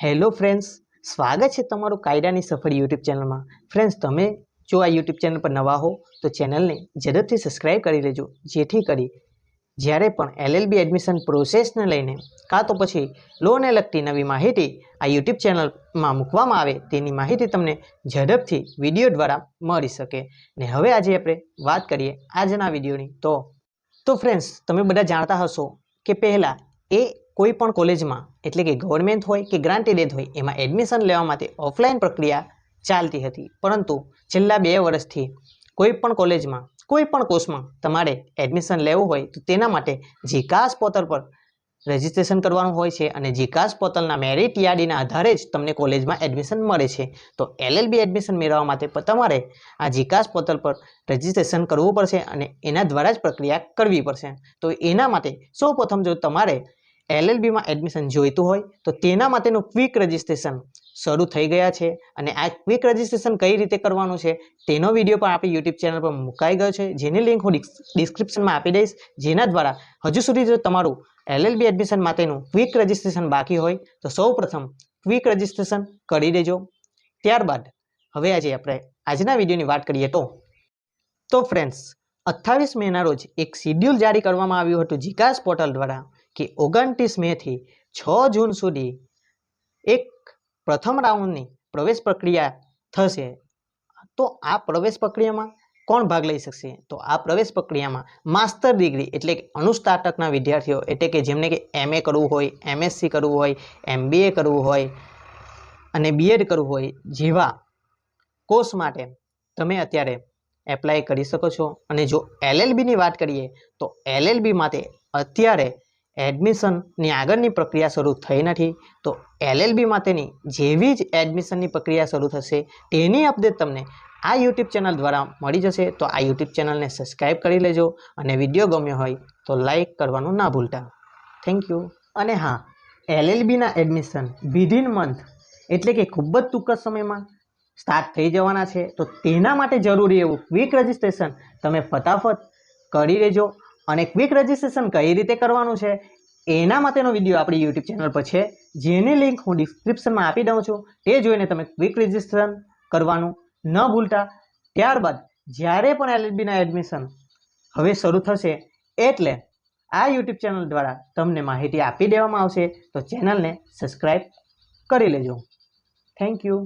Hello friends સ્વાગત છે તમારું કાયદાની સફળ યુટ્યુબ ચેનલમાં ફ્રેન્ડ્સ તમે જો આ યુટ્યુબ ચેનલ પર નવા હો, તો ચેનલને ઝડપથી સબસ્ક્રાઈબ કરી લેજો, જેથી કરી જ્યારે પણ એલએલબી એડમિશન પ્રોસેસને લઈને કાં તો પછી લોને લગતી નવી માહિતી આ યુટ્યુબ ચેનલમાં મૂકવામાં આવે, તેની માહિતી તમને ઝડપથી વીડિયો દ્વારા મળી શકે. ને હવે આજે આપણે વાત કરીએ આજના વિડીયોની તો તો ફ્રેન્ડ્સ તમે બધા જાણતા હશો કે પહેલાં એ કોઈ પણ કોલેજમાં, એટલે કે ગવર્મેન્ટ હોય કે ગ્રાન્ટેડેડ હોય, એમાં એડમિશન લેવા માટે ઓફલાઈન પ્રક્રિયા ચાલતી હતી. પરંતુ છેલ્લા બે વર્ષથી કોઈ પણ કોલેજમાં, કોઈ પણ કોર્સમાં તમારે એડમિશન લેવું હોય, તો તેના માટે જીકાસ પોર્ટલ પર રજિસ્ટ્રેશન કરવાનું હોય છે અને જીકાસ પોર્ટલના મેરિટ યાદીના આધારે જ તમને કોલેજમાં એડમિશન મળે છે. તો એલએલબી એડમિશન મેળવવા માટે તમારે આ જીકાસ પોર્ટલ પર રજિસ્ટ્રેશન કરવું પડશે અને એના દ્વારા જ પ્રક્રિયા કરવી પડશે. તો એના માટે સૌપ્રથમ જો તમારે એલએલબીમાં એડમિશન જોઈતું હોય, તો તેના માટેનું ક્વિક રજિસ્ટ્રેશન શરૂ થઈ ગયા છે. અને આ ક્વિક રજિસ્ટ્રેશન કઈ રીતે કરવાનું છે, તેનો વીડિયો પણ આપણી યુટ્યુબ ચેનલ પર મુકાઈ ગયો છે. જેની લિંક હું ડિસ્ક્રિપ્શનમાં આપી દઈશ. જેના દ્વારા હજુ સુધી જો તમારું એલએલબી એડમિશન માટેનું ક્વિક રજિસ્ટ્રેશન બાકી હોય, તો સૌ પ્રથમ ક્વિક રજિસ્ટ્રેશન કરી દેજો. ત્યારબાદ હવે આજે આપણે આજના વિડીયોની વાત કરીએ તો તો ફ્રેન્ડ્સ અઠ્ઠાવીસ મેના રોજ એક શિડ્યુલ જારી કરવામાં આવ્યું હતું જીકાસ પોર્ટલ દ્વારા. કે ઓગણત્રીસ મેથી છ જૂન સુધી એક પ્રથમ રાઉન્ડની પ્રવેશ પ્રક્રિયા થશે. તો આ પ્રવેશ પ્રક્રિયામાં કોણ ભાગ લઈ શકશે? તો આ પ્રવેશ પ્રક્રિયામાં માસ્ટર ડિગ્રી એટલે કે અનુસ્નાતકના વિદ્યાર્થીઓ એટલે કે જેમને કે એમએ કરવું હોય એમએસસી કરવું હોય એમબીએ કરવું હોય અને બીએડ કરવું હોય જેવા કોર્સ માટે તમે અત્યારે એપ્લાય કરી શકો છો. અને જો એલએલબીની વાત કરીએ તો એલએલબી માટે અત્યારે એડમિશનની આગળની પ્રક્રિયા શરૂ થઈ નથી, તો એલએલબી માટેની જેવી જ એડમિશનની પ્રક્રિયા શરૂ થશે તેની અપડેટ તમને આ યુટ્યુબ ચેનલ દ્વારા મળી જશે. તો આ યુટ્યુબ ચેનલને સબસ્ક્રાઈબ કરી લેજો અને વીડિયો ગમ્યો હોય તો લાઈક કરવાનું ના ભૂલતા. Thank you. અને હા એલએલબીના એડમિશન વિધિન મંથ એટલે કે ખૂબ જ ટૂંક સમયમાં સ્ટાર્ટ થઈ જવાના છે. તો તેના માટે જરૂરી એવું ક્વિક રજિસ્ટ્રેશન તમે ફટાફટ કરી લેજો અને ક્વિક રજિસ્ટ્રેશન કઈ રીતે કરવાનું છે, એના માટેનો વીડિયો આપણી યુટ્યુબ ચેનલ પર છે, જેની લિંક હું ડિસ્ક્રિપ્શનમાં આપી દઉં છું. તે જોઈને તમે ક્વિક રજિસ્ટ્રેશન કરવાનું ન ભૂલતા. ત્યારબાદ, જ્યારે પણ એલએલબીના એડમિશન હવે શરૂ થશે, એટલે આ યુટ્યુબ ચેનલ દ્વારા તમને માહિતી આપી દેવામાં આવશે, તો ચેનલને સબસ્ક્રાઈબ કરી લેજો. Thank you